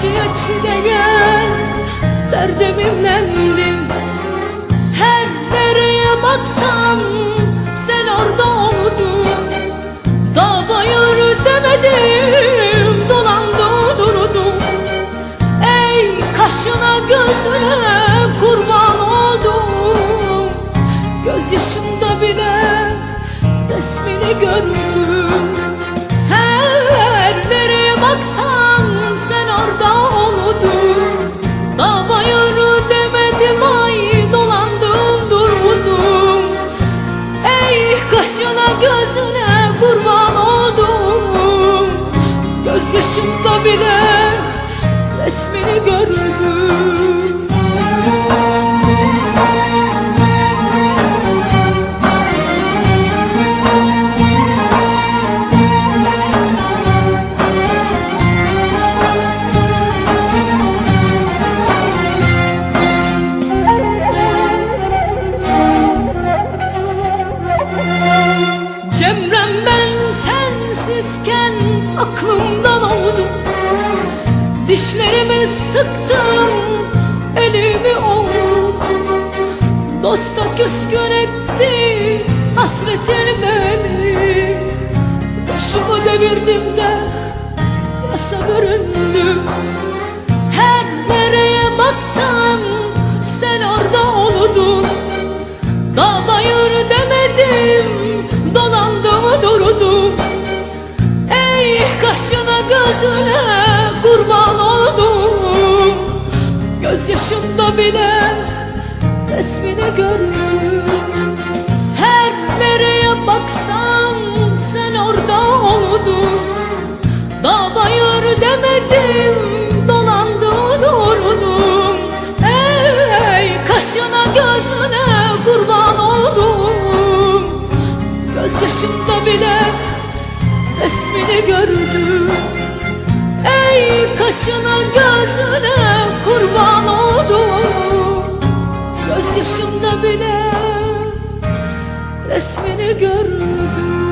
Acıya çileye derdimimlendim Her nereye baksam sen orada oldun Dağ bayır demedim dolandı durdum. Ey kaşına gözüne kurban oldum. Gözyaşımda bile resmini gördüm Gözyaşımda Dişlerimi sıktım elimi oldu Dosta küskün etti hasretin beni Başımı devirdim de yasa büründüm Her nereye baksam sen orada oldun Dağ demedim Dolandım durdum Ey kaşına gözüne Gözyaşımda bile resmini gördüm. Her nereye baksam sen orada oldun. Dağ bayır demedim dolandım durdum Ey kaşına gözüne kurban oldum. Gözyaşımda bile resmini gördüm. Ey kaşına gözüne bakışımda bile resmini gördüm.